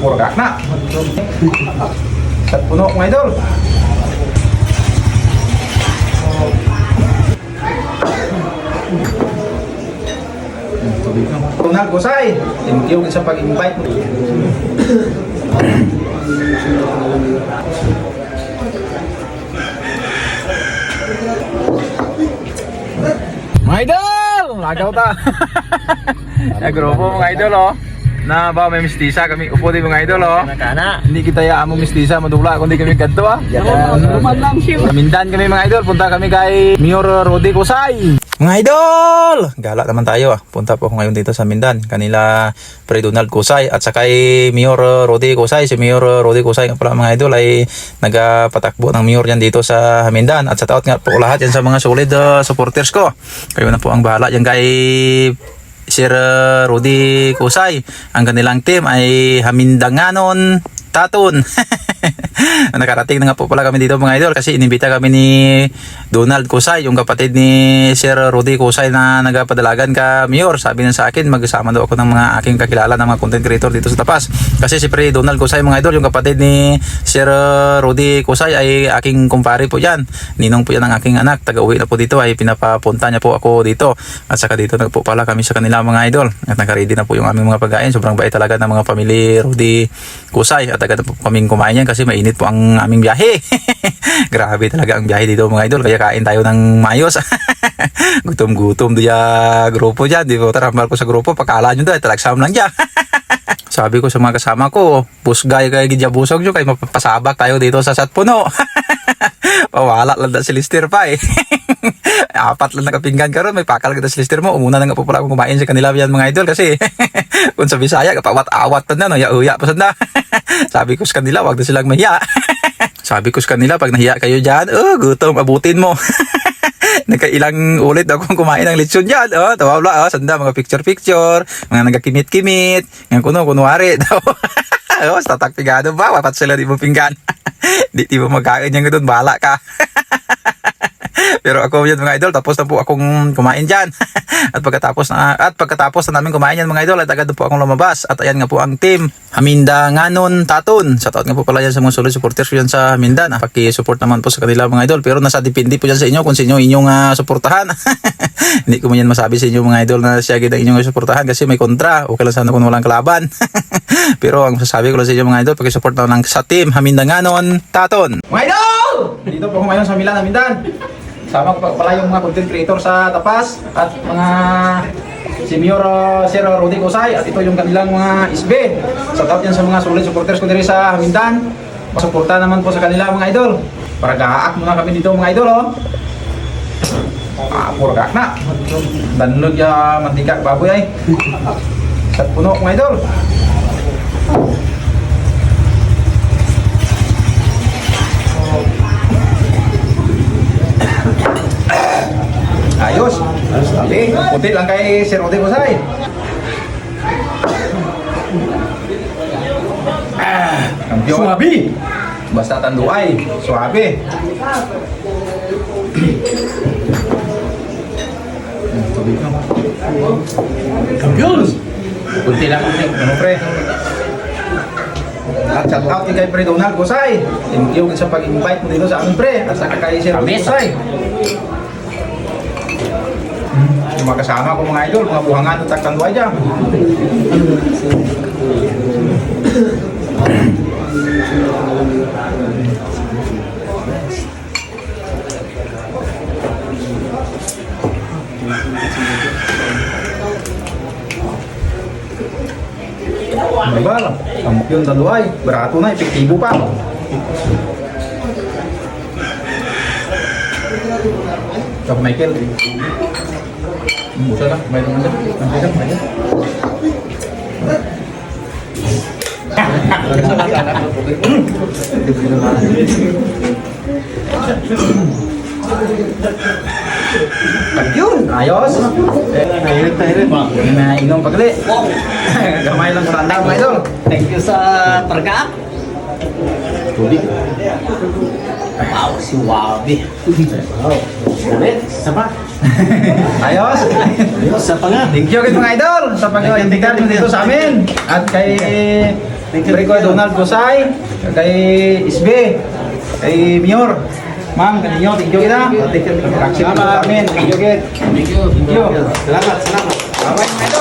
purga na. Sa puno mga idol. Ronald Gusay, thank you sa pag-invite mo. Mga idol! Agaw ta! Ang grupo mga idol oh. Na ba may mistisa kami upo din mga idol oh. Kana. Hindi kita ya amo mistisa madula kundi kami kadto ah. Mindan kami mga idol, punta kami kay Mayor Rodi Kusay. Mga idol! Gala naman tayo ah. Punta po ako ngayon dito sa Mindan. Kanila Pre Donald Kusay at saka kay Mayor Rodi Kusay. Si Mayor Rodi Kusay nga pala mga idol ay nagapatakbo ng Mayor yan dito sa Mindan. At sa taot nga po lahat yan sa mga solid uh, supporters ko. Kayo na po ang bahala yan kay Sir uh, Rudy Kusay. Ang kanilang team ay Hamindanganon Taton. Nakarating na nga po pala kami dito mga idol kasi inimbita kami ni Donald Kusay, yung kapatid ni Sir Rudy Kusay na nagapadalagan ka Mayor. Sabi niya sa akin, magsama daw ako ng mga aking kakilala ng mga content creator dito sa Tapas. Kasi si Pre Donald Kusay mga idol, yung kapatid ni Sir Rudy Kusay ay aking kumpare po yan. Ninong po yan ng aking anak. Taga-uwi na po dito ay pinapapunta niya po ako dito. At saka dito nagpo kami sa kanila mga idol. At nakaready na po yung aming mga pagkain. Sobrang bait talaga ng mga family Rudy Kusay. At agad po kaming kumain yan kasi mainit po ang aming biyahe. Grabe talaga ang biyahe dito mga idol. Kaya kain tayo ng mayos. Gutom-gutom diya grupo dyan. Di ba? Taramal ko sa grupo. Pagkala nyo doon. Talagsam lang dyan. Sabi ko sa mga kasama ko, busgay kay gidya busog nyo, kay mapapasabak tayo dito sa Satpuno. Pawala lang na si Lister pa eh. Apat lang nakapinggan ka ron, may pakal ka na si Lister mo. Umuna na nga po pala kumain sa kanila yan mga idol kasi kung sa Bisaya, kapawat-awat na no, ya-uya pa sanda. Sabi ko sa kanila, wag na silang mahiya. Sabi ko sa kanila, pag nahiya kayo dyan, oh, gutom, abutin mo. Nagkailang ulit akong kumain ng lechon dyan. Oh, tawala, oh, sanda, mga picture-picture, mga nagkakimit-kimit, nga kuno, kunwari. daw. oh, tatakpigado ba? Wapat sila di mo pinggan. di, di mo magkain yan doon, bahala ka. Pero ako yan mga idol, tapos na po akong kumain dyan. at pagkatapos na at pagkatapos na namin kumain yan mga idol, at agad na po akong lumabas. At ayan nga po ang team, Haminda Nganon Taton. Sa taot nga po pala yan sa mga solid supporters ko yan sa Haminda. Na paki-support naman po sa kanila mga idol. Pero nasa depende po yan sa inyo kung sino inyong uh, suportahan. Hindi ko man yan masabi sa inyo mga idol na siya ganda inyong suportahan kasi may kontra. Okay lang sana kung walang kalaban. Pero ang masasabi ko lang sa inyo mga idol, paki-support na lang sa team Haminda Nganon Taton. Mga idol! Dito po ngayon sa Milan, Hamindan. Sama ko pa pala yung mga content creator sa Tapas at mga Mayor uh, Sir Rudy Kusay at ito yung kanilang mga isbe. Sa taot yan sa mga solid supporters ko diri sa Hamindan. Pasuporta naman po sa kanila mga idol. Para gaak muna kami dito mga idol oh. Ah, puro gak na. Danlog ya mantika baboy ay. Sa puno mga idol. Puti lang kay Sir Rudy Kusay. Ah, kampiyon. Suwabi. Basta tanduay, lang. Kampiyon. Kunti lang, kunti. Ano pre? At shout out kay Pre Donald Kusay. Thank you sa pag-invite mo dito sa amin pre. At saka kay Sir Kabis. Kusay. Hmm, Yung mga kasama ko mga idol, mga buhangan at tanduay dyan. Diba? Kampiyon tanduay. Barato na, epektibo pa. Kap Michael. Busa lang, may naman dyan. Nanti lang, may dyan. Yun, ayos. Eh, nahirit, nahirit. Nainom pagli. Gamay lang sa idol. Thank you sa parka. Tubig. Wow, si Wabi. Wow. Ulit, isa pa. Ayos. Isa pa nga. Thank you mga idol sa pag-invita nyo dito sa amin. At kay ko Donald Gosay, kay Isbe, kay Mayor. Ma'am, kaninyo, thank you kita. Thank you. Thank you. Thank you. Thank you. Salamat, salamat. Bye-bye, mga idol.